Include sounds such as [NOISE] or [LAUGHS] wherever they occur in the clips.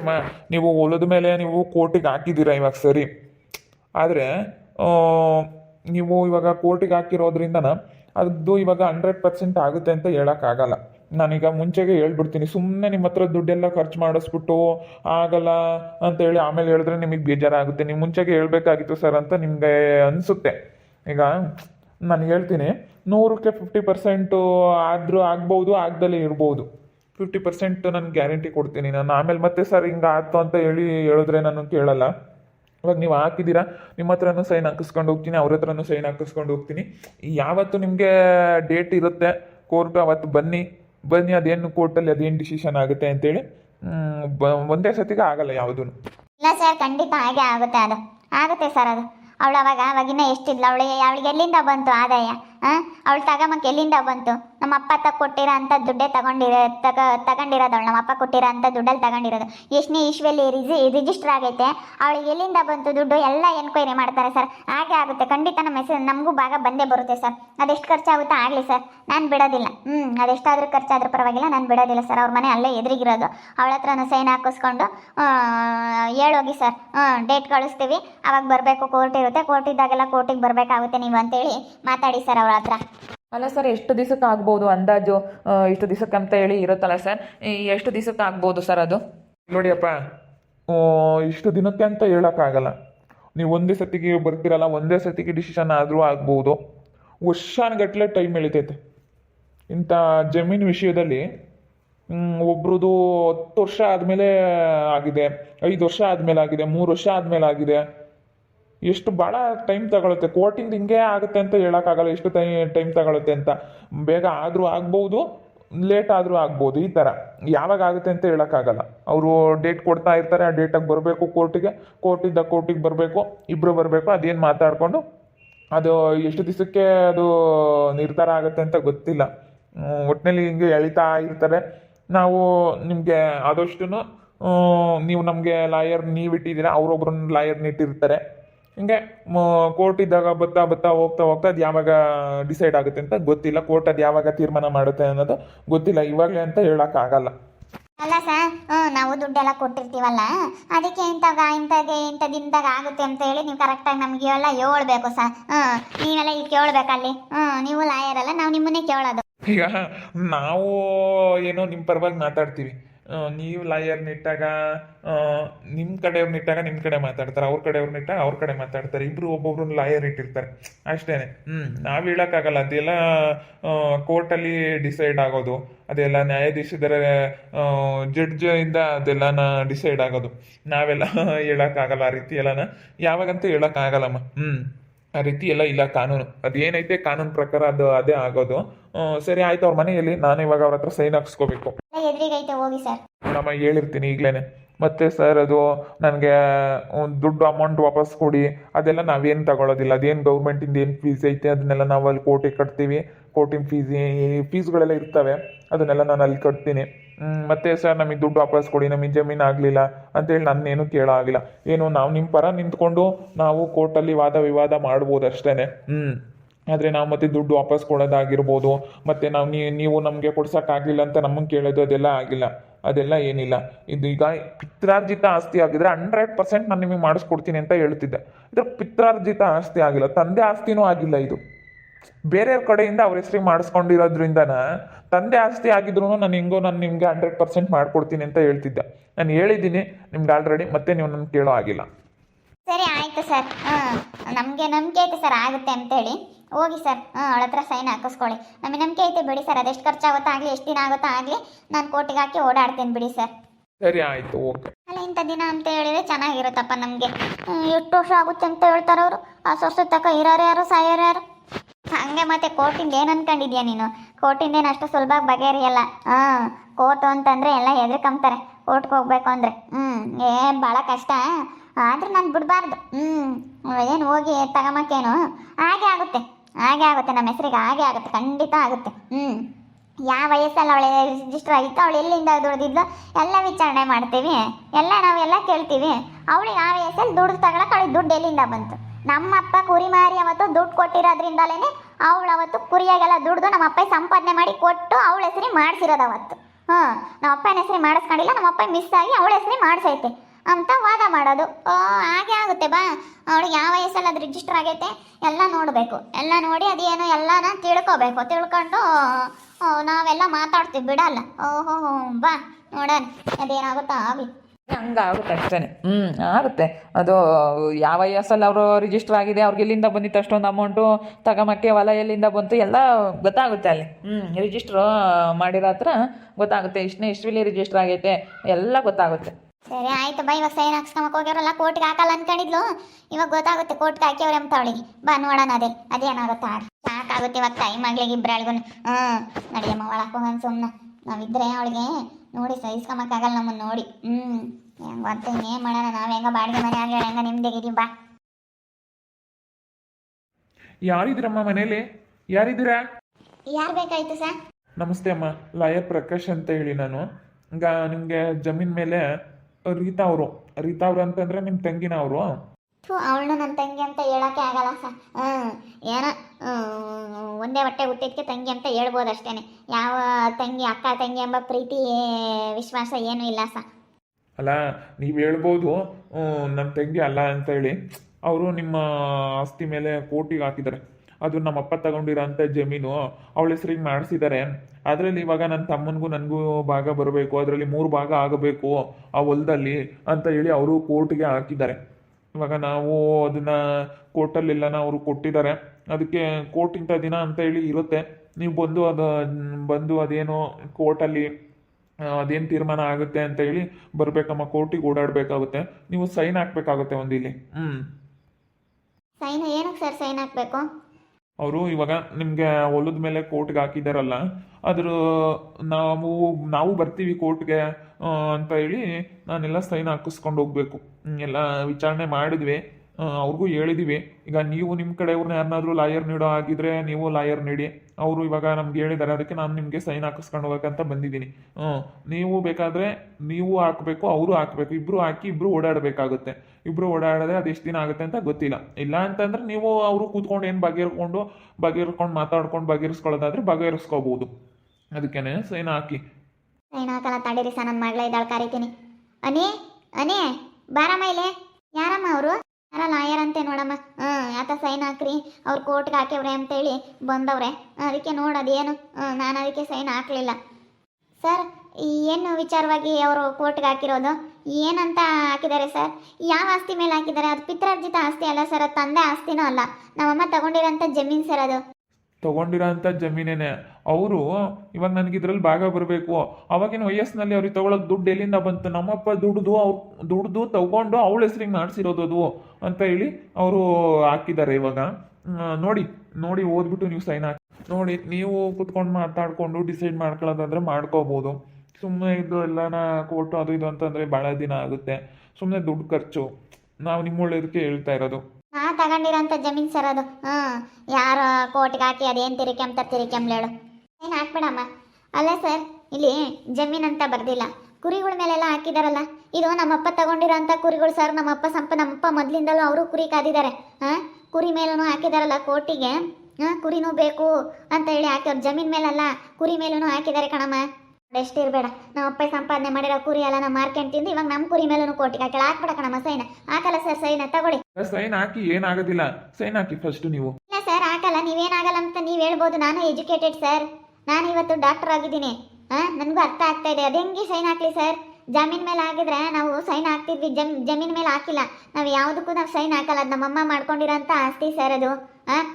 ಅಮ್ಮ, ನೀವು ಹೊಲದ ಮೇಲೆ ನೀವು ಕೋರ್ಟಿಗೆ ಹಾಕಿದ್ದೀರಾ ಇವಾಗ ಸರಿ. ಆದರೆ ನೀವು ಇವಾಗ ಕೋರ್ಟಿಗೆ ಹಾಕಿರೋದ್ರಿಂದನ ಅದು ಇವಾಗ ಹಂಡ್ರೆಡ್ ಪರ್ಸೆಂಟ್ ಆಗುತ್ತೆ ಅಂತ ಹೇಳೋಕ್ಕಾಗಲ್ಲ ನಾನೀಗ ಮುಂಚೆಗೆ ಹೇಳ್ಬಿಡ್ತೀನಿ ಸುಮ್ಮನೆ ನಿಮ್ಮ ಹತ್ರ ದುಡ್ಡೆಲ್ಲ ಖರ್ಚು ಮಾಡಿಸ್ಬಿಟ್ಟು ಆಗಲ್ಲ ಅಂತ ಹೇಳಿ ಆಮೇಲೆ ಹೇಳಿದ್ರೆ ನಿಮಗೆ ಬೇಜಾರಾಗುತ್ತೆ. ನೀವು ಮುಂಚೆಗೆ ಹೇಳಬೇಕಾಗಿತ್ತು ಸರ್ ಅಂತ ನಿಮಗೆ ಅನಿಸುತ್ತೆ. ಈಗ ನಾನು ಹೇಳ್ತೀನಿ, ನೂರಕ್ಕೆ ಫಿಫ್ಟಿ ಪರ್ಸೆಂಟು ಆದರೂ ಆಗ್ಬೋದು, ಆಗ್ದಲೇ ಇರ್ಬೋದು. ಫಿಫ್ಟಿ ಪರ್ಸೆಂಟ್ ನಾನು ಗ್ಯಾರಂಟಿ ಕೊಡ್ತೀನಿ. ನಾನು ಆಮೇಲೆ ಮತ್ತೆ ಸರ್ ಹಿಂಗೆ ಆಯ್ತು ಅಂತ ಹೇಳಿ ಹೇಳಿದ್ರೆ ನಾನು ಕೇಳಲ್ಲ. ಇವಾಗ ನೀವು ಹಾಕಿದ್ದೀರಾ? ನಿಮ್ಮ ಹತ್ರನೂ ಸೈನ್ ಹಾಕಿಸ್ಕೊಂಡು ಹೋಗ್ತೀನಿ, ಅವ್ರ ಹತ್ರನೂ ಸೈನ್ ಹಾಕಿಸ್ಕೊಂಡು ಹೋಗ್ತೀನಿ. ಯಾವತ್ತು ನಿಮಗೆ ಡೇಟ್ ಇರುತ್ತೆ ಕೋರ್ಟ್ ಅವತ್ತು ಬನ್ನಿ. ಬನ್ನಿ, ಅದೇನು ಕೋರ್ಟಲ್ಲಿ ಅದೇನು ಡಿಸಿಷನ್ ಆಗುತ್ತೆ ಅಂತೇಳಿ. ಒಂದೇ ಸತಿಗೆ ಆಗಲ್ಲ ಯಾವುದೂ ಇಲ್ಲ ಸರ್ ಖಂಡಿತ ಹಾಗೆ ಆಗುತ್ತೆ ಅದು. ಆಗುತ್ತೆ ಸರ್ ಅದು. ಅವಳು ಅವಾಗ ಅವಾಗಿನ್ನ ಎಷ್ಟಿದ್ಲು? ಅವಳಿಗೆ ಅವಳಿಗೆ ಎಲ್ಲಿಂದ ಬಂತು ಆದಾಯ? ಅವಳು ತಗೊಂಬಕ್ಕೆ ಎಲ್ಲಿಂದ ಬಂತು? ನಮ್ಮ ಅಪ್ಪ ತಗ ಕೊಟ್ಟಿರೋ ಅಂತ ದುಡ್ಡೇ ತಗೊಂಡಿರೋ, ತಗ ತಗೊಂಡಿರೋದು ಅವಳು ನಮ್ಮ ಅಪ್ಪ ಕೊಟ್ಟಿರೋ ಅಂತ ದುಡ್ಡಲ್ಲಿ ತಗೊಂಡಿರೋದು. ಎಷ್ಟನೇ ಇಶ್ವಲ್ಲಿ ರಿಜಿ ರಿಜಿಸ್ಟರ್ ಆಗೈತೆ. ಅವಳಿಗೆ ಎಲ್ಲಿಂದ ಬಂತು ದುಡ್ಡು? ಎಲ್ಲ ಎನ್ಕ್ವೈರಿ ಮಾಡ್ತಾರೆ ಸರ್. ಹಾಗೆ ಆಗುತ್ತೆ. ಖಂಡಿತ ನಮ್ಮ ಹೆಸರು, ನಮಗೂ ಭಾಗ ಬಂದೇ ಬರುತ್ತೆ ಸರ್. ಅದೆಷ್ಟು ಖರ್ಚಾಗುತ್ತೋ ಆಗಲಿ ಸರ್. ನಾನು ಬಿಡೋದಿಲ್ಲ. ಹ್ಞೂ ಅದೆಷ್ಟಾದರೂ ಖರ್ಚಾದರೂ ಪರವಾಗಿಲ್ಲ. ನಾನು ಬಿಡೋದಿಲ್ಲ ಸರ್. ಅವ್ರ ಮನೆ ಅಲ್ಲೇ ಎದುರಿಗಿರೋದು. ಅವಳ ಹತ್ರನೂ ಸೈನ್ ಹಾಕಿಸ್ಕೊಂಡು ಹೇಳೋಗಿ ಸರ್. ಹ್ಞೂ ಡೇಟ್ ಕಳಿಸ್ತೀವಿ. ಅವಾಗ ಬರಬೇಕು. ಕೋರ್ಟ್ ಇರುತ್ತೆ. ಕೋರ್ಟ್ ಇದ್ದಾಗೆಲ್ಲ ಕೋರ್ಟಿಗೆ ಬರಬೇಕಾಗುತ್ತೆ ನೀವು ಅಂತೇಳಿ ಮಾತಾಡಿ ಸರ್ ಅವ್ರ ಹತ್ರ. ಅಲ್ಲ ಸರ್ ಎಷ್ಟು ದಿವಸಕ್ಕೆ ಆಗ್ಬೋದು ಅಂದಾಜು? ಇಷ್ಟು ದಿವಸಕ್ಕೆ ಅಂತ ಹೇಳಿ ಇರುತ್ತಲ್ಲ ಸರ್. ಎಷ್ಟು ದಿವಸಕ್ಕೆ ಆಗ್ಬೋದು ಸರ್ ಅದು? ನೋಡಿಯಪ್ಪ ಆ, ಇಷ್ಟು ದಿನಕ್ಕೆ ಅಂತ ಹೇಳೋಕ್ಕಾಗಲ್ಲ. ನೀವು ಒಂದೇ ಸತಿಗೆ ಬರ್ತೀರಲ್ಲ ಒಂದೇ ಸತಿಗೆ ಡಿಸಿಷನ್ ಆದರೂ ಆಗ್ಬೋದು. ವರ್ಷಾನುಗಟ್ಲೆ ಟೈಮ್ ಎಳಿತೈತೆ. ಇಂಥ ಜಮೀನು ವಿಷಯದಲ್ಲಿ ಮ್, ಒಬ್ರದ್ದು ಹತ್ತು ವರ್ಷ ಆದಮೇಲೆ ಆಗಿದೆ ಐದು ವರ್ಷ ಆದಮೇಲೆ ಆಗಿದೆ ಮೂರು ವರ್ಷ ಆದಮೇಲೆ ಆಗಿದೆ. ಎಷ್ಟು ಭಾಳ ಟೈಮ್ ತಗೊಳುತ್ತೆ. ಕೋರ್ಟಿಂದ ಹಿಂಗೆ ಆಗುತ್ತೆ ಅಂತ ಹೇಳೋಕ್ಕಾಗಲ್ಲ. ಎಷ್ಟು ಟೈ ಟೈಮ್ ತಗೊಳುತ್ತೆ ಅಂತ. ಬೇಗ ಆದರೂ ಆಗ್ಬೋದು ಲೇಟ್ ಆದರೂ ಆಗ್ಬೋದು, ಈ ಥರ ಯಾವಾಗ ಆಗುತ್ತೆ ಅಂತ ಹೇಳೋಕ್ಕಾಗಲ್ಲ. ಅವರು ಡೇಟ್ ಕೊಡ್ತಾ ಇರ್ತಾರೆ, ಆ ಡೇಟಾಗಿ ಬರಬೇಕು ಕೋರ್ಟಿಗೆ ಕೋರ್ಟಿಂದ ಕೋರ್ಟಿಗೆ ಬರಬೇಕು ಇಬ್ಬರು ಬರಬೇಕು, ಅದೇನು ಮಾತಾಡಿಕೊಂಡು ಅದು ಎಷ್ಟು ದಿವಸಕ್ಕೆ ಅದು ನಿರ್ಧಾರ ಆಗುತ್ತೆ ಅಂತ ಗೊತ್ತಿಲ್ಲ. ಒಟ್ಟಿನಲ್ಲಿ ಹಿಂಗೆ ಎಳಿತಾ ಇರ್ತಾರೆ. ನಾವು ನಿಮಗೆ ಆದಷ್ಟು ನೀವು ನಮಗೆ ಲಾಯರ್ ನೀವು ಇಟ್ಟಿದ್ದೀರಾ ಅವರೊಬ್ಬರನ್ನ ಲಾಯರ್ನ ಇಟ್ಟಿರ್ತಾರೆ ಹಿಂಗೆ ಕೋರ್ಟ್ ಇದ್ದಾಗ ಬತ್ತಾ ಬತ್ತಾ ಹೋಗ್ತಾ ಹೋಗ್ತಾ ಅದು ಯಾವಾಗ ಡಿಸೈಡ್ ಆಗುತ್ತೆ ಅಂತ ಗೊತ್ತಿಲ್ಲ. ಕೋರ್ಟ್ ಅದು ಯಾವಾಗ ತೀರ್ಮಾನ ಮಾಡುತ್ತೆ ಅನ್ನೋದು ಗೊತ್ತಿಲ್ಲ. ಇವಾಗಲೇ ಅಂತ ಹೇಳೋಕ್ಕಾಗಲ್ಲ ಅಲ್ಲ ಸರ್ ನಾವು ದುಡ್ಡೆಲ್ಲ ಕೊಟ್ಟಿರ್ತೀವಲ್ಲ ಅದಕ್ಕೆ ಇಂಥಾಗ ಇಂಥದ್ದೇ ಇಂಥ ದಿನದಾಗ ಆಗುತ್ತೆ ಅಂತ ಹೇಳಿ ನೀವು ಕರೆಕ್ಟಾಗಿ ನಮ್ಗೆ ಎಲ್ಲ ಹೇಳ್ಬೇಕು ಸರ್ ಹ್ಞೂ ನೀವೆಲ್ಲ ಈಗ ಕೇಳ್ಬೇಕಲ್ಲಿ ಹ್ಞೂ ನೀವು ಲಾಯರ್ ಅಲ್ಲ ನಾವು ನಿಮ್ಮನ್ನೇ ಕೇಳೋದು. ಈಗ ನಾವು ಏನೋ ನಿಮ್ಮ ಪರವಾಗಿ ಮಾತಾಡ್ತೀವಿ. ನೀವು ಲಾಯರ್ನ ಇಟ್ಟಾಗ ನಿಮ್ಮ ಕಡೆಯವ್ರನ್ನ ನಿಟ್ಟಾಗ ನಿಮ್ಮ ಕಡೆ ಮಾತಾಡ್ತಾರೆ, ಅವ್ರ ಕಡೆಯವ್ರನ್ನ ನಿಟ್ಟಾಗ ಅವ್ರ ಕಡೆ ಮಾತಾಡ್ತಾರೆ. ಇಬ್ರು ಒಬ್ಬೊಬ್ರನ್ನ ಲಾಯರ್ ಇಟ್ಟಿರ್ತಾರೆ. ಅಷ್ಟೇನೆ. ಹ್ಞೂ ನಾವು ಹೇಳೋಕ್ಕಾಗಲ್ಲ. ಅದೆಲ್ಲ ಕೋರ್ಟಲ್ಲಿ ಡಿಸೈಡ್ ಆಗೋದು. ಅದೆಲ್ಲ ನ್ಯಾಯಾಧೀಶರ ಜಡ್ಜ್ ಇಂದ ಅದೆಲ್ಲ ಡಿಸೈಡ್ ಆಗೋದು. ನಾವೆಲ್ಲ [LAUGHS] ಹೇಳೋಕ್ಕಾಗಲ್ಲ ಆ ರೀತಿ ಎಲ್ಲನ ಯಾವಾಗಂತೂ ಹೇಳೋಕ್ಕಾಗಲ್ಲಮ್ಮ. ಹ್ಞೂ ಆ ರೀತಿ ಎಲ್ಲ ಇಲ್ಲ ಕಾನೂನು. ಅದೇನೈತೆ ಕಾನೂನು ಪ್ರಕಾರ ಅದು ಅದೇ ಆಗೋದು. ಸರಿ, ಆಯ್ತು. ಅವ್ರ ಮನೆಯಲ್ಲಿ ನಾನು ಇವಾಗ ಅವ್ರ ಹತ್ರ ಸೈನ್ ಹಾಕ್ಸ್ಕೋಬೇಕು. ಎದುರಿಗೈತೆ, ಹೋಗಿ ಸರ್. ನಮ್ಮ ಹೇಳಿರ್ತೀನಿ ಈಗಲೇ ಮತ್ತೆ ಸರ್, ಅದು ನನಗೆ ದುಡ್ಡು ಅಮೌಂಟ್ ವಾಪಸ್ ಕೊಡಿ. ಅದೆಲ್ಲ ನಾವೇನು ತಗೊಳ್ಳೋದಿಲ್ಲ ಅದೇನು ಗೌರ್ಮೆಂಟಿಂದ ಏನು ಫೀಸ್ ಐತೆ, ಅದನ್ನೆಲ್ಲ ನಾವು ಅಲ್ಲಿ ಕೋರ್ಟಿಗೆ ಕಟ್ತೀವಿ. ಕೋರ್ಟಿನ ಫೀಸ್ ಫೀಸ್ಗಳೆಲ್ಲ ಇರ್ತವೆ. ಅದನ್ನೆಲ್ಲ ನಾನು ಅಲ್ಲಿ ಕಟ್ತೀನಿ. ಮತ್ತೆ ಸರ್, ನಮಗೆ ದುಡ್ಡು ವಾಪಸ್ ಕೊಡಿ. ನಮಗೆ ಜಮೀನು ಆಗಲಿಲ್ಲ ಅಂತೇಳಿ ನನ್ನೇನು ಕೇಳೋ ಆಗಿಲ್ಲ ಏನು, ನಾವು ನಿಮ್ಮ ಪರ ನಿಂತ್ಕೊಂಡು ನಾವು ಕೋರ್ಟಲ್ಲಿ ವಾದ ವಿವಾದ ಮಾಡ್ಬೋದು ಅಷ್ಟೇ ಹ್ಞೂ ಆದರೆ ನಾವು ಮತ್ತೆ ದುಡ್ಡು ವಾಪಸ್ ಕೊಡೋದಾಗಿರ್ಬೋದು, ಮತ್ತೆ ನಾವು ನೀವು ನಮಗೆ ಕೊಡ್ಸೋಕ್ಕಾಗಲಿಲ್ಲ ಅಂತ ನಮ್ಮನ್ನು ಕೇಳೋದು ಅದೆಲ್ಲ ಆಗಿಲ್ಲ. ಅದೆಲ್ಲ ಏನಿಲ್ಲ. ಇದು ಈಗ ಪಿತ್ರಾರ್ಜಿತ ಆಸ್ತಿ ಆಗಿದ್ರೆ ಹಂಡ್ರೆಡ್ ಪರ್ಸೆಂಟ್ ನಾನು ನಿಮಗೆ ಮಾಡಿಸ್ಕೊಡ್ತೀನಿ ಅಂತ ಹೇಳ್ತಿದ್ದೆ. ಇದ್ರ ಪಿತ್ರಾರ್ಜಿತ ಆಸ್ತಿ ಆಗಿಲ್ಲ, ತಂದೆ ಆಸ್ತಿನೂ ಆಗಿಲ್ಲ ಇದು. ಬೇರೆಯವ್ರ ಕಡೆಯಿಂದ ಅವ್ರ ಹೆಸರಿಗೆ ಮಾಡಿಸ್ಕೊಂಡಿರೋದ್ರಿಂದನ ತಂದೆ ಆಸ್ತಿ ಆಗಿದ್ರು ನಾನು ಹೆಂಗೋ ನಾನು ನಿಮಗೆ ಹಂಡ್ರೆಡ್ ಪರ್ಸೆಂಟ್ ಮಾಡ್ಕೊಡ್ತೀನಿ ಅಂತ ಹೇಳ್ತಿದ್ದೆ. ನಾನು ಹೇಳಿದ್ದೀನಿ, ನಿಮ್ಗೆ ಆಲ್ರೆಡಿ ಮತ್ತೆ ನೀವು ನನ್ನ ಕೇಳೋ ಆಗಿಲ್ಲ ಸರಿ, ಆಯಿತು ಸರ್. ನಮಗೆ ನಂಬಿಕೆ ಐತೆ ಸರ್ ಆಗುತ್ತೆ ಅಂತೇಳಿ. ಹೋಗಿ ಸರ್ ಹಾಂ ಅವಳ ಹತ್ರ ಸೈನ್ ಹಾಕಿಸ್ಕೊಳ್ಳಿ. ನಮಗೆ ನಂಬಿಕೆ ಐತೆ ಬಿಡಿ ಸರ್ ಅದೆಷ್ಟು ಖರ್ಚಾಗುತ್ತೋ ಆಗಲಿ ಎಷ್ಟು ದಿನ ಆಗುತ್ತಾ ಆಗಲಿ ನಾನು ಕೋಟಿಗೆ ಹಾಕಿ ಓಡಾಡ್ತೀನಿ ಬಿಡಿ ಸರ್. ಸರಿ ಆಯಿತು ಓಕೆ. ಅಲ್ಲ ಇಂಥ ದಿನ ಅಂತ ಹೇಳಿದ್ರೆ ಚೆನ್ನಾಗಿರುತ್ತಪ್ಪ ನಮಗೆ. ಎಷ್ಟು ವರ್ಷ ಆಗುತ್ತೆ ಅಂತ ಹೇಳ್ತಾರೆ ಅವರು. ಆ ಸೊಸೆ ತಕ್ಕ ಇರೋರು ಯಾರು ಸಾಯೋರು ಯಾರು? ಹಂಗೆ ಮತ್ತೆ ಕೋರ್ಟಿಂದ ಏನು ಅನ್ಕೊಂಡಿದ್ಯಾ ನೀನು? ಕೋರ್ಟಿಂದ ಏನು ಅಷ್ಟು ಸುಲಭ ಬಗೆಹರಿಯಲ್ಲ? ಹಾಂ ಕೋರ್ಟು ಅಂತಂದರೆ ಎಲ್ಲ ಹೆದರ್ಕೊಂತಾರೆ ಕೋರ್ಟ್ಗೆ ಹೋಗ್ಬೇಕು ಅಂದರೆ. ಹ್ಞೂ ಏ ಭಾಳ ಕಷ್ಟ. ಆದ್ರೆ ನಾನು ಬಿಡಬಾರ್ದು. ಹ್ಞೂ ಏನು ಹೋಗಿ ತಗೊಂಬಕ್ಕೇನು ಹಾಗೆ ಆಗುತ್ತೆ. ಹಾಗೆ ಆಗುತ್ತೆ, ನಮ್ಮ ಹೆಸರಿಗೆ ಹಾಗೆ ಆಗುತ್ತೆ, ಖಂಡಿತ ಆಗುತ್ತೆ. ಹ್ಞೂ ಯಾವ ವಯಸ್ಸಲ್ಲಿ ಅವಳೆ ರಿಜಿಸ್ಟರ್ ಆಗಿತ್ತು, ಅವಳು ಎಲ್ಲಿಂದ ದುಡ್ದಿದ್ಲು, ಎಲ್ಲ ವಿಚಾರಣೆ ಮಾಡ್ತೀವಿ. ಎಲ್ಲ ನಾವೆಲ್ಲ ಕೇಳ್ತೀವಿ. ಅವಳಿಗೆ ಆ ವಯಸ್ಸಲ್ಲಿ ದುಡ್ಡು ತಗೊಳಕ್ಕೆ ಅವಳಿಗೆ ದುಡ್ಡು ಎಲ್ಲಿಂದ ಬಂತು? ನಮ್ಮ ಅಪ್ಪ ಕುರಿ ಮಾರಿ ಅವತ್ತು ದುಡ್ಡು ಕೊಟ್ಟಿರೋದ್ರಿಂದಲೇ ಅವಳು ಅವತ್ತು ಕುರಿಯಾಗೆಲ್ಲ ದುಡ್ದು ನಮ್ಮ ಅಪ್ಪ ಸಂಪಾದನೆ ಮಾಡಿ ಕೊಟ್ಟು ಅವಳ ಹೆಸರಿ ಮಾಡಿಸಿರೋದು ಅವತ್ತು. ಹ್ಞೂ ನಮ್ಮ ಅಪ್ಪನ ಹೆಸರಿ ಮಾಡಿಸ್ಕೊಂಡಿಲ್ಲ, ನಮ್ಮ ಅಪ್ಪ ಮಿಸ್ ಆಗಿ ಅವಳ ಹೆಸರಿ ಮಾಡಿಸೈತೆ. ಅಂತ ವಾದ ಮಾಡೋದು. ಓ, ಹಾಗೆ ಆಗುತ್ತೆ, ಬಾ. ಅವಳಿಗೆ ಯಾವ ವಯಸ್ಸಲ್ಲಿ ಅದು ರಿಜಿಸ್ಟರ್ ಆಗೈತೆ, ಎಲ್ಲ ನೋಡಬೇಕು. ಎಲ್ಲ ನೋಡಿ ಅದೇನೋ ಎಲ್ಲನ ತಿಳ್ಕೊಬೇಕು. ತಿಳ್ಕೊಂಡು ನಾವೆಲ್ಲ ಮಾತಾಡ್ತೀವಿ, ಬಿಡಲ್ಲ. ಓಹೋ, ಬಾ, ನೋಡೋಣ. ಅದೇನಾಗುತ್ತೋ, ಆಗಲಿ. ಹಂಗಾಗುತ್ತೆ ಅಷ್ಟೇ ಹ್ಞೂ ಆಗುತ್ತೆ. ಅದು, ಯಾವ ವಯಸ್ಸಲ್ಲಿ ಅವರು ರಿಜಿಸ್ಟರ್ ಆಗಿದೆ, ಅವ್ರಿಗೆ ಎಲ್ಲಿಂದ ಬಂದಿತ್ತು ಅಷ್ಟೊಂದು ಅಮೌಂಟು ತಗೊಂಬಕ್ಕೆ ಹೊಲ ಎಲ್ಲಿಂದ ಬಂತು, ಎಲ್ಲ ಗೊತ್ತಾಗುತ್ತೆ ಅಲ್ಲಿ. ಹ್ಞೂ ರಿಜಿಸ್ಟ್ರು ಮಾಡಿರೋ ಹತ್ರ ಗೊತ್ತಾಗುತ್ತೆ. ಇಷ್ಟನೇ ಇಷ್ಟರಲ್ಲಿ ರಿಜಿಸ್ಟರ್ ಆಗೈತೆ, ಎಲ್ಲ ಗೊತ್ತಾಗುತ್ತೆ. ಸರಿ ಆಯ್ತು ಬಾ ಇವಾಗ ಸೈನ್ ಹಾಕ್ಸ್ಕೊಂಬಕ್ ಹೋಗ್ಯಾರಲ್ಲ ಕೋರ್ಟ್ಗೆ ಹಾಕಲ್ಲ ಅನ್ಕೊಂಡಿದ್ಲು. ಇವಾಗ ಗೊತ್ತಾಗುತ್ತೆ ಕೋರ್ಟ್ಗೆ ಹಾಕ್ಯವ್ರೆ ಅಂತ ಅವಳಿಗೆ. ಬಾ ನೋಡೋಣ ಅದೇ ಅದೇನಾಗುತ್ತೆ ಆಡ ಸಾಕಾಗುತ್ತೆ ಇವಾಗ ಟೈಮ್ ಮಗಳಿಗೆ ಇಬ್ಬರಾಳಿಗೂ ಹ್ಞೂ ನಡಿಯಮ್ಮ ಒಳಕ್ಕೆ ಹೋಗೋಣ ಸುಮ್ಮನೆ ನಾವಿದ್ರೆ ಅವಳಿಗೆ ನೋಡಿ ಸಹಿಸ್ಕೊಂಬಕ್ಕಾಗಲ್ಲ ನಮ್ಮನ್ನು ನೋಡಿ. ಹ್ಞೂ ಹೆಂಗೆ ಅಂತ ಇನ್ನೇನು ಮಾಡೋಣ ನಾವು ಹೆಂಗ ಬಾಡಿಗೆ ಮನೆ ಆಗಲಿ ಹೆಂಗ ನಿಮ್ದಿದ್ದೀವಿ ಬಾ. ಯಾರಿದ್ರಮ್ಮ ಮನೇಲಿ? ಯಾರಿದ್ದೀರಾ? ಯಾರು ಬೇಕಾಯ್ತು ಸರ್? ನಮಸ್ತೆ ಅಮ್ಮ ಲಾಯರ್ ಪ್ರಕಾಶ್ ಅಂತ ಹೇಳಿ ನಾನು. ಈಗ ನಿಮಗೆ ಜಮೀನ್ ಮೇಲೆ ರೀತಾ ಅವರು ರೀತಾ ಅವರು ಅಂತಂದ್ರೆ ನಿಮ್ಮ ತಂಗಿನ ಅವರು ಥೂ ಅವಳನ್ನು ನನ್ನ ತಂಗಿ ಅಂತ ಹೇಳಕ್ಕೆ ಆಗಲ್ಲ ಸರ್ ಏನ ಒಂದೇ ಹೊಟ್ಟೆ ಹುಟ್ಟಿದ್ಕೆ ತಂಗಿ ಅಂತ ಹೇಳ್ಬೋದು ಅಷ್ಟೇನೆ. ಯಾವ ತಂಗಿ ಅಕ್ಕ ತಂಗಿ ಎಂಬ ಪ್ರೀತಿ ವಿಶ್ವಾಸ ಏನೂ ಇಲ್ಲ ಸರ್ ಅಲ್ಲ ನೀವು ಹೇಳ್ಬೋದು ನನ್ನ ತಂಗಿ ಅಲ್ಲ ಅಂತ ಹೇಳಿ. ಅವರು ನಿಮ್ಮ ಆಸ್ತಿ ಮೇಲೆ ಕೋಟಿಗೆ ಹಾಕಿದ್ದಾರೆ. ಅದು ನಮ್ಮಪ್ಪ ತಗೊಂಡಿರೋಂಥ ಜಮೀನು, ಅವಳ ಹೆಸರಿಗೆ ಮಾಡಿಸಿದ್ದಾರೆ. ಅದರಲ್ಲಿ ಇವಾಗ ನನ್ನ ತಮ್ಮನಿಗೂ ನನಗೂ ಭಾಗ ಬರಬೇಕು, ಅದರಲ್ಲಿ ಮೂರು ಭಾಗ ಆಗಬೇಕು ಆ ಹೊಲದಲ್ಲಿ ಅಂತ ಹೇಳಿ ಅವರು ಕೋರ್ಟ್ಗೆ ಹಾಕಿದ್ದಾರೆ. ಇವಾಗ ನಾವು ಅದನ್ನ ಕೋರ್ಟಲ್ಲೆಲ್ಲನ ಅವರು ಕೊಟ್ಟಿದ್ದಾರೆ. ಅದಕ್ಕೆ ಕೋರ್ಟ್ ಇಂಥ ದಿನ ಅಂತ ಹೇಳಿ ಇರುತ್ತೆ. ನೀವು ಬಂದು ಅದು, ಬಂದು ಅದೇನೋ ಕೋರ್ಟಲ್ಲಿ ಅದೇನು ತೀರ್ಮಾನ ಆಗುತ್ತೆ ಅಂತ ಹೇಳಿ ಬರಬೇಕಮ್ಮ ಕೋರ್ಟಿಗೆ ಓಡಾಡಬೇಕಾಗುತ್ತೆ. ನೀವು ಸೈನ್ ಹಾಕ್ಬೇಕಾಗುತ್ತೆ ಒಂದು ಇಲ್ಲಿ ಹ್ಞೂ ಸೈನ್, ಏನಕ್ಕೆ ಸರ್ ಸೈನ್ ಹಾಕಬೇಕು? ಅವರು ಇವಾಗ ನಿಮಗೆ ಹೊಲದ ಮೇಲೆ ಕೋರ್ಟ್ಗೆ ಹಾಕಿದಾರಲ್ಲ, ಅದ್ರ ನಾವು ನಾವು ಬರ್ತೀವಿ ಕೋರ್ಟ್ಗೆ ಅಂತ ಹೇಳಿ ನಾನೆಲ್ಲ ಸೈನ್ ಹಾಕಿಸ್ಕೊಂಡು ಹೋಗ್ಬೇಕು. ಎಲ್ಲ ವಿಚಾರಣೆ ಮಾಡಿದ್ವಿ. ಅವ್ರಿಗೂ ಹೇಳಿದೀವಿ. ಈಗ ನೀವು ನಿಮ್ಮ ಕಡೆಯವ್ರನ್ನ ಯಾರನ್ನಾದ್ರೂ ಲಾಯರ್ ನೀಡೋ ಆಗಿದ್ರೆ ನೀವು ಲಾಯರ್ ನೀಡಿ. ಅವರು ಇವಾಗ ನಮ್ಗೆ ಹೇಳಿದ್ದಾರೆ ಅದಕ್ಕೆ ನಾನು ನಿಮಗೆ ಸೈನ್ ಹಾಕಿಸ್ಕೊಂಡು ಹೋಗಕ್ಕಂತ ಬಂದಿದ್ದೀನಿ. ನೀವು ಬೇಕಾದರೆ ನೀವು ಹಾಕಬೇಕು, ಅವರು ಹಾಕಬೇಕು ಇಬ್ಬರು ಹಾಕಿ ಇಬ್ಬರು ಓಡಾಡಬೇಕಾಗುತ್ತೆ. ಇಬ್ಬರು ಓಡಾಡಿದ್ರೆ ಅದು ಎಷ್ಟು ದಿನ ಆಗುತ್ತೆ ಅಂತ ಗೊತ್ತಿಲ್ಲ. ಇಲ್ಲ ಅಂತಂದ್ರೆ ನೀವು ಅವರು ಕೂತ್ಕೊಂಡು ಏನು ಬಗೆಹರ್ಕೊಂಡು ಬಗೆಹರ್ಕೊಂಡು ಮಾತಾಡ್ಕೊಂಡು ಬಗೆಹರಿಸ್ಕೊಳ್ಳೋದಾದ್ರೆ ಬಗೆಹರಿಸ್ಕೋಬೋದು. ಅದಕ್ಕೇನೆ ಸೈನ್ ಹಾಕಿ. ಸೈನ್ ಹಾಕಲ್ಲ ತಡೀರಿ ನನ್ನ ಮಗಳ ಕರಿತೀನಿ. ಅನೇ ಅನೇ, ಬಾರಮ್ಮ ಇಲ್ಲೇ. ಯಾರಮ್ಮ ಅವರು? ಯಾರ ಲಾಯರ್ ಅಂತೆ ನೋಡಮ್ಮ. ಹ್ಞೂ ಆತ ಸೈನ್ ಹಾಕ್ರಿ. ಅವ್ರು ಕೋರ್ಟ್ಗೆ ಹಾಕ್ಯವ್ರೆ ಅಂತೇಳಿ ಬಂದವ್ರೆ. ಅದಕ್ಕೆ ನೋಡೋದೇನು ನಾನು ಅದಕ್ಕೆ ಸೈನ್ ಹಾಕಲಿಲ್ಲ. ಸರ್ ಏನು ವಿಚಾರವಾಗಿ ಅವರು ಕೋರ್ಟ್ಗೆ ಹಾಕಿರೋದು? ಏನಂತ ಹಾಕಿದ್ದಾರೆ ಸರ್? ಯಾವ ಆಸ್ತಿ ಮೇಲೆ ಹಾಕಿದ್ದಾರೆ? ಅದು ಪಿತ್ರಾರ್ಜಿತ ಆಸ್ತಿ ಅಲ್ಲ ಸರ್, ಅದು ತಂದೆ ಆಸ್ತಿನೂ ಅಲ್ಲ. ನಮ್ಮಮ್ಮ ತಗೊಂಡಿರೋಂಥ ಜಮೀನು ಸರ್ ಅದು. ತಗೊಂಡಿರೋಂಥ ಜಮೀನೇನೆ. ಅವರು ಇವಾಗ ನನಗೆ ಇದ್ರಲ್ಲಿ ಭಾಗ ಬರಬೇಕು. ಅವಾಗಿನ ವಯಸ್ಸಿನಲ್ಲಿ ಅವ್ರಿಗೆ ತಗೊಳಕ್ ದುಡ್ಡು ಎಲ್ಲಿಂದ ಬಂತು? ನಮ್ಮಪ್ಪ ದುಡ್ದು ಅವ್ರು ದುಡ್ದು ತಗೊಂಡು ಅವಳ ಹೆಸ್ರಿಗೆ ಮಾಡಿಸಿರೋದು ಅದು ಅಂತ ಹೇಳಿ ಅವರು ಹಾಕಿದ್ದಾರೆ ಇವಾಗ. ನೋಡಿ ನೋಡಿ ಓದ್ಬಿಟ್ಟು ನೀವು ಸೈನ್ ಹಾಕಿ. ನೋಡಿ, ನೀವು ಕುತ್ಕೊಂಡು ಮಾತಾಡ್ಕೊಂಡು ಡಿಸೈಡ್ ಮಾಡ್ಕೊಳ್ಳೋದಂದ್ರೆ ಮಾಡ್ಕೋಬೋದು. ಸುಮ್ಮನೆ ಇದು ಎಲ್ಲನ ಕೊಟ್ಟು ಅದು ಇದು ಅಂತಂದರೆ ಭಾಳ ದಿನ ಆಗುತ್ತೆ. ಸುಮ್ಮನೆ ದುಡ್ಡು ಖರ್ಚು. ನಾವು ನಿಮ್ಮ ಹೇಳ್ತಾ ಇರೋದು. ನಾ ತಗೊಂಡಿರೋಂಥ ಜಮೀನು ಸರ್ ಅದು. ಹ್ಞೂ ಯಾರು ಕೋಟಿಗೆ ಹಾಕಿ ಅದೇನು ತಿರುಕೆಂಬ್ತಾರೆ ತಿರುಕೆಂಬ್ಲೇಳು ಏನು ಹಾಕ್ಬೇಡಮ್ಮ. ಅಲ್ಲ ಸರ್, ಇಲ್ಲಿ ಜಮೀನ್ ಅಂತ ಬರ್ದಿಲ್ಲ. ಕುರಿಗಳ ಮೇಲೆಲ್ಲ ಹಾಕಿದಾರಲ್ಲ. ಇದು ನಮ್ಮಪ್ಪ ತಗೊಂಡಿರೋಂಥ ಕುರಿಗಳು ಸರ್, ನಮ್ಮಪ್ಪ ಸಂಪ, ನಮ್ಮಪ್ಪ ಮೊದಲಿಂದಲೂ ಅವರು ಕುರಿ ಕಾದಿದ್ದಾರೆ. ಹಾಂ, ಕುರಿ ಮೇಲೂ ಹಾಕಿದಾರಲ್ಲ ಕೋರ್ಟಿಗೆ. ಹಾಂ, ಕುರಿನೂ ಬೇಕು ಅಂತ ಹೇಳಿ ಹಾಕಿವ್ರು ಜಮೀನ್ ಮೇಲಲ್ಲ ಕುರಿ ಮೇಲೂ ಹಾಕಿದ್ದಾರೆ ಕಣಮ್ಮ. ಎಷ್ಟಿರಬೇಡ ನಮ್ಮಪ್ಪ ಸಂಪಾದನೆ ಮಾಡಿರೋ ಕುರಿ ಎಲ್ಲ ನಾವು ಮಾರ್ಕೆಟ್ ತಿಂದು ಇವಾಗ ನಮ್ಮ ಕುರಿ ಮೇಲೂ ಕೋಟಿಗೆ ಹಾಕಿ ಹಾಕ್ಬೇಡ ಕಣಮ್ಮ ಸೈನ್. ಹಾಕಲ್ಲ ಸರ್ ಸೈನ್ ತಗೊಳ್ಳಿ. ಸೈನ್ ಹಾಕಿ ಏನಾಗೋದಿಲ್ಲ. ಸೈನ್ ಹಾಕಿ ಫಸ್ಟ್ ನೀವು. ಇಲ್ಲ ಸರ್ ಹಾಕಲ್ಲ. ನೀವೇನಾಗಲ್ಲ ಅಂತ ನೀವು ಹೇಳ್ಬೋದು. ನಾನು ಎಜುಕೇಟೆಡ್ ಸರ್. ನಾನು ಇವತ್ತು ಡಾಕ್ಟರ್ ಆಗಿದ್ದೀನಿ. ಹಾಂ ನನಗೂ ಅರ್ಥ ಆಗ್ತಾ ಇದೆ. ಅದು ಹೆಂಗೆ ಸೈನ್ ಹಾಕ್ಲಿ ಸರ್? ಜಮೀನ್ ಮೇಲೆ ಆಗಿದ್ರೆ ನಾವು ಸೈನ್ ಹಾಕ್ತಿದ್ವಿ. ಜಮ್ ಜಮೀನ್ ಮೇಲೆ ಹಾಕಿಲ್ಲ. ನಾವು ಯಾವುದಕ್ಕೂ ನಾವು ಸೈನ್ ಹಾಕಲ್ಲ. ಅದು ನಮ್ಮಮ್ಮ ಮಾಡ್ಕೊಂಡಿರೋಂಥ ಆಸ್ತಿ ಸರ್ ಅದು. ಹಾಂ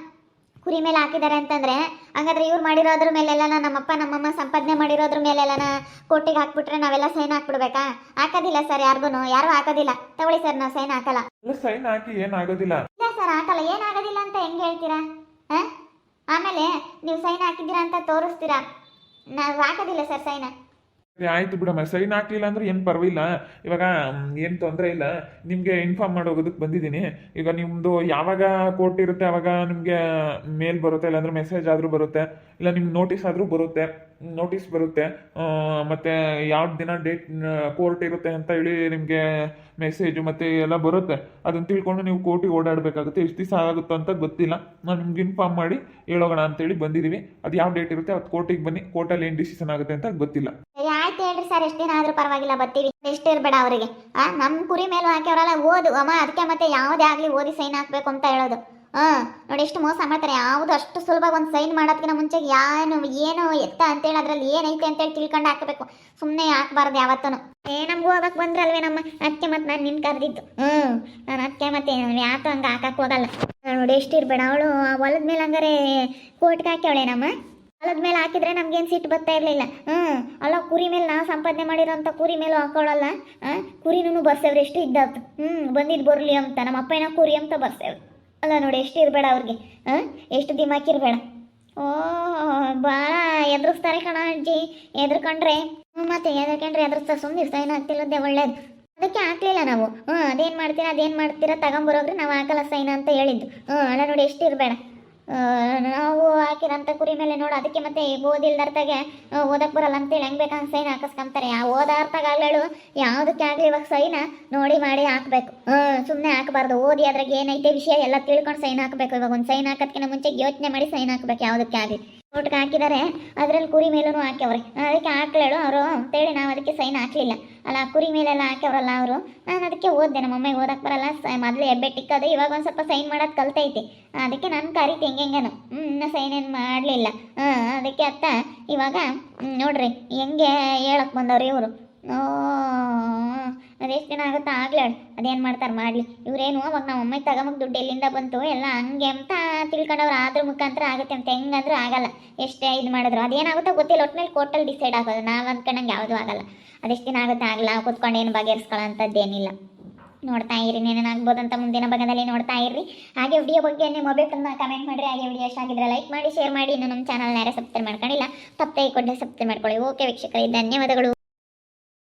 ಕುರಿ ಮೇಲೆ ಹಾಕಿದ್ದಾರೆ ಅಂತಂದ್ರೆ ಹಂಗಾದ್ರೆ ಇವ್ರು ಮಾಡಿರೋದ್ರ ಮೇಲೆಲ್ಲ ನಮ್ಮಪ್ಪ ನಮ್ಮಮ್ಮ ಸಂಪಾದನೆ ಮಾಡಿರೋದ್ರ ಮೇಲೆಲ್ಲ ಕೋಟಿಗೆ ಹಾಕ್ಬಿಟ್ರೆ ನಾವೆಲ್ಲ ಸೈನ್ ಹಾಕ್ಬಿಡ್ಬೇಕಾ? ಹಾಕೋದಿಲ್ಲ ಸರ್ ಯಾರಿಗೂ ಯಾರು ಹಾಕೋದಿಲ್ಲ. ತಗೊಳ್ಳಿ ಸರ್ ನಾವು ಸೈನ್ ಹಾಕಲ್ಲ. ಸೈನ್ ಹಾಕಿ ಏನಾಗೋದಿಲ್ಲ ಇಲ್ಲ ಸರ್ ಹಾಕಲ್ಲ. ಏನಾಗೋದಿಲ್ಲ ಅಂತ ಹೆಂಗೆ ಹೇಳ್ತೀರಾ? ಆಮೇಲೆ ನೀವು ಸೈನ್ ಹಾಕಿದ್ದೀರಾ ಅಂತ ತೋರಿಸ್ತೀರಾ? ನಾವು ಹಾಕೋದಿಲ್ಲ ಸರ್ ಸೈನ್. ಆಯ್ತು ಬಿಡಮ್ಮ ಸೈನ್ ಹಾಕ್ಲಿಲ್ಲ ಅಂದ್ರೆ ಏನು ಪರವಾಗಿಲ್ಲ. ಇವಾಗ ಏನು ತೊಂದರೆ ಇಲ್ಲ. ನಿಮಗೆ ಇನ್ಫಾರ್ಮ್ ಮಾಡೋಗೋದಕ್ಕೆ ಬಂದಿದ್ದೀನಿ. ಈಗ ನಿಮ್ಮದು ಯಾವಾಗ ಕೋರ್ಟ್ ಇರುತ್ತೆ ಆವಾಗ ನಿಮಗೆ ಮೇಲ್ ಬರುತ್ತೆ, ಇಲ್ಲಾಂದ್ರೆ ಮೆಸೇಜ್ ಆದರೂ ಬರುತ್ತೆ, ಇಲ್ಲ ನಿಮ್ಗೆ ನೋಟಿಸ್ ಆದರೂ ಬರುತ್ತೆ. ನೋಟಿಸ್ ಬರುತ್ತೆ. ಮತ್ತೆ ಯಾವ ದಿನ ಡೇಟ್ ಕೋರ್ಟ್ ಇರುತ್ತೆ ಅಂತ ಹೇಳಿ ನಿಮಗೆ ಮೆಸೇಜು ಮತ್ತೆ ಎಲ್ಲ ಬರುತ್ತೆ. ಅದನ್ನ ತಿಳ್ಕೊಂಡು ನೀವು ಕೋರ್ಟಿಗೆ ಓಡಾಡಬೇಕಾಗುತ್ತೆ. ಎಷ್ಟು ದಿವಸ ಆಗುತ್ತೆ ಅಂತ ಗೊತ್ತಿಲ್ಲ. ನಾನು ನಿಮ್ಗೆ ಇನ್ಫಾರ್ಮ್ ಮಾಡಿ ಹೇಳೋಣ ಅಂತೇಳಿ ಬಂದಿದ್ದೀವಿ ಅದು ಯಾವ ಡೇಟ್ ಇರುತ್ತೆ, ಅದು ಕೋರ್ಟಿಗೆ ಬನ್ನಿ. ಕೋರ್ಟಲ್ಲಿ ಏನು ಡಿಸಿಷನ್ ಆಗುತ್ತೆ ಅಂತ ಗೊತ್ತಿಲ್ಲ. ಮಾತು ಹೇಳ್ರಿ ಸರ್ ಎಷ್ಟು ದಿನ ಆದ್ರೂ ಪರವಾಗಿಲ್ಲ, ಬರ್ತೀವಿ. ಎಷ್ಟು ಇರಬೇಡ ಅವರಿಗೆ. ಆ ನಮ್ಮ ಕುರಿ ಮೇಲೂ ಹಾಕ್ಯವ್ರಲ್ಲ, ಓದು. ಅಮ್ಮ ಅದಕ್ಕೆ ಮತ್ತೆ ಯಾವುದೇ ಆಗಲಿ ಓದಿ ಸೈನ್ ಹಾಕ್ಬೇಕು ಅಂತ ಹೇಳೋದು. ಹಾಂ ನೋಡಿ ಎಷ್ಟು ಮೋಸ ಮಾಡ್ತಾರೆ. ಯಾವುದು ಅಷ್ಟು ಸುಲಭವಾಗಿ ಒಂದು ಸೈನ್ ಮಾಡೋದಕ್ಕಿಂತ ಮುಂಚೆ ಏನು ಏನು ಎತ್ತ ಅಂತೇಳಿ ಅದ್ರಲ್ಲಿ ಏನೈತೆ ಅಂತೇಳಿ ತಿಳ್ಕೊಂಡು ಹಾಕಬೇಕು. ಸುಮ್ಮನೆ ಹಾಕ್ಬಾರ್ದು ಯಾವತ್ತೂ ಏ, ನಮಗೂ ಬಂದ್ರಲ್ವೇ ನಮ್ಮ ಅದಕ್ಕೆ ಮತ್ತೆ ನಾನು ನಿನ್ನ ಕರೆದಿದ್ದು. ಹ್ಞೂ ನಾನು ಅದಕ್ಕೆ ಮತ್ತೆ ಯಾಕೋ ಹಂಗೆ ಹಾಕಕ್ಕೆ ಹೋಗಲ್ಲ. ನೋಡಿ, ಎಷ್ಟು ಇರಬೇಡ. ಅವಳು ಹೊಲದ ಮೇಲೆ ಹಂಗಾರೆ ಕೋಟ್ಗೆ ಹಾಕ್ಯವಳೆ ನಮ್ಮ ಹೊಲದ ಮೇಲೆ ಹಾಕಿದ್ರೆ ನಮ್ಗೇನು ಸಿಟ್ಟು ಬರ್ತಾ ಇರಲಿಲ್ಲ. ಹ್ಞೂ ಅಲ್ಲ ಕುರಿ ಮೇಲೆ ನಾವು ಸಂಪಾದನೆ ಮಾಡಿರೋಂಥ ಕುರಿ ಮೇಲೂ ಹಾಕೊಳ್ಳಲ್ಲ. ಕುರಿನೂ ಬರ್ಸೇವ್ರಿ ಎಷ್ಟು ಇದ್ದಾವ್ತು ಹ್ಞೂ ಬಂದಿದ್ದು ಬರಲಿ ಅಂತ, ನಮ್ಮ ಏನೋ ಕುರಿ ಅಂತ ಬರ್ಸೇವ್ರಿ ಅಲ್ಲ ನೋಡಿ, ಎಷ್ಟು ಇರಬೇಡ ಅವ್ರಿಗೆ. ಹಾಂ ಎಷ್ಟು ದಿಮಾಕಿರಬೇಡ ಓ ಭಾಳ ಎದುರಿಸ್ತಾರೆ ಕಣ ಅಜ್ಜಿ. ಎದ್ರಕೊಂಡ್ರೆ ಮತ್ತೆ ಎದ್ರಕೊಂಡ್ರೆ ಎದುರಿಸ್ತಾರೆ ಸುಮ್ಮನೆ ಸೈನ್ ಆಗ್ತಿಲ್ಲದೆ ಒಳ್ಳೇದು. ಅದಕ್ಕೆ ಹಾಕ್ಲಿಲ್ಲ ನಾವು. ಹ್ಞೂ ಅದೇನು ಮಾಡ್ತೀರಾ ಅದೇನು ಮಾಡ್ತೀರಾ, ತಗೊಂಬರೋಗ್ರಿ, ನಾವು ಹಾಕಲ್ಲ ಸೈನ್ ಅಂತ ಹೇಳಿದ್ದು. ಹ್ಞೂ ಅಲ್ಲ ನೋಡಿ, ಎಷ್ಟು ಇರಬೇಡ. ನಾವು ಹಾಕಿರೋಂಥ ಕುರಿ ಮೇಲೆ ನೋಡು, ಅದಕ್ಕೆ ಮತ್ತೆ ಓದಿಲ್ದರ್ತಾಗೆ ಓದಕ್ಕೆ ಬರಲ್ಲ ಅಂತೇಳಿ ಹೆಂಗೆ ಬೇಕಂತ ಸೈನ್ ಹಾಕಿಸ್ಕೊಂತಾರೆ. ಆ ಆಗ್ಲೇಳು ಯಾವುದಕ್ಕೆ ಆಗಲಿ ಇವಾಗ ಸೈನ ನೋಡಿ ಮಾಡಿ ಹಾಕಬೇಕು. ಸುಮ್ಮನೆ ಹಾಕಬಾರ್ದು, ಓದಿ ಅದ್ರಾಗ ಏನೈತೆ ವಿಷಯ ಎಲ್ಲ ತಿಳ್ಕೊಂಡು ಸೈನ್ ಹಾಕಬೇಕು. ಇವಾಗ ಒಂದು ಸೈನ್ ಹಾಕೋದಕ್ಕಿಂತ ಮುಂಚೆ ಯೋಚನೆ ಮಾಡಿ ಸೈನ್ ಹಾಕ್ಬೇಕು, ಯಾವುದಕ್ಕೆ ಆಗಲಿ. ಕೋರ್ಟ್ಗೆ ಹಾಕಿದ್ದಾರೆ. ಅದರಲ್ಲಿ ಕುರಿ ಮೇಲೂ ಹಾಕ್ಯವ್ರೆ. ಅದಕ್ಕೆ ಹಾಕ್ಲೇಳು ಅವರು ಅಂತೇಳಿ ನಾವು ಅದಕ್ಕೆ ಸೈನ್ ಹಾಕಲಿಲ್ಲ. ಅಲ್ಲ, ಕುರಿ ಮೇಲೆಲ್ಲ ಹಾಕ್ಯವ್ರಲ್ಲ ಅವರು? ನಾನು ಅದಕ್ಕೆ ಓದಿದೆ, ನಮ್ಮ ಅಮ್ಮಗೆ ಓದಕ್ಕೆ ಬರಲ್ಲ. ಮೊದಲು ಎಬ್ಬೆ ಟಿಕ್ಕೋದು ಇವಾಗ ಒಂದು ಸ್ವಲ್ಪ ಸೈನ್ ಮಾಡೋದು ಕಲ್ತೈತಿ. ಅದಕ್ಕೆ ನಾನು ಕರಿತಿ ಹೆಂಗೆ ಹೆಂಗನು ಹ್ಞೂ ಇನ್ನೂ ಸೈನ್ ಏನು ಮಾಡಲಿಲ್ಲ. ಹಾಂ, ಅದಕ್ಕೆ ಅತ್ತ, ಇವಾಗ ನೋಡ್ರಿ, ಹೆಂಗೆ ಹೇಳಕ್ಕೆ ಬಂದವ್ರಿ ಇವರು? ಓ ಅದೆಷ್ಟು ದಿನ ಆಗುತ್ತಾ ಆಗ್ಲಿ ಹೇಳು ಅದೇನು ಮಾಡ್ತಾರೆ ಮಾಡಲಿ. ಇವ್ರೇನು ಅವಾಗ ನಮ್ಮ ಅಮ್ಮ ತಗೊಂಬಕ್ ದುಡ್ಡು ಎಲ್ಲಿಂದ ಬಂತು ಎಲ್ಲ ಹಂಗೆ ಅಂತ ತಿಳ್ಕೊಂಡವ್ರು ಅದ್ರ ಮುಖಾಂತರ ಆಗುತ್ತೆ ಅಂತ ಹೆಂಗಂದ್ರೂ ಆಗಲ್ಲ. ಎಷ್ಟೇ ಇದು ಮಾಡಿದ್ರು. ಅದೇನಾಗುತ್ತೋ ಗೊತ್ತಿಲ್ಲ. ಒಟ್ಟಿನಲ್ಲಿ ಕೋರ್ಟಲ್ಲಿ ಡಿಸೈಡ್ ಆಗೋದು. ನಾವು ಅಂದ್ಕೊಂಡಂಗೆ ಯಾವುದೂ ಆಗಲ್ಲ. ಅದೆಷ್ಟು ದಿನ ಆಗುತ್ತೆ ಆಗಲ್ಲ ಕೂತ್ಕೊಂಡು ಏನು ಬಗೆಹರಿಸ್ಕೊಳ್ಳೋಂಥದ್ದೇನಿಲ್ಲ ನೋಡ್ತಾ ಇರಿ. ಏನೇನಾಗ್ಬೋದು ಅಂತ ಮುಂದಿನ ಭಾಗದಲ್ಲಿ ನೋಡ್ತಾ ಇರ್ರಿ. ಹಾಗೆ ವಿಡಿಯೋ ಬಗ್ಗೆ ನಿಮ್ಮ ಅಭಿಪ್ರಾಯನ ಕಮೆಂಟ್ ಮಾಡಿರಿ. ಹಾಗೆ ವಿಡಿಯೋ ಇಷ್ಟ ಆಗಿದ್ರೆ ಲೈಕ್ ಮಾಡಿ ಶೇರ್ ಮಾಡಿ. ಇನ್ನು ನಮ್ಮ ಚಾನಲ್ ಯಾರು ಸಬ್ಸ್ಕ್ರೈಬ್ ಮಾಡ್ಕೊಂಡಿಲ್ಲ ತಪ್ಪೇ ಕೊಟ್ಟರೆ ಸಬ್ಸ್ಕ್ರೈಬ್ ಮಾಡ್ಕೊಳ್ಳಿ. ಓಕೆ ವೀಕ್ಷಕರೇ, ಧನ್ಯವಾದಗಳು.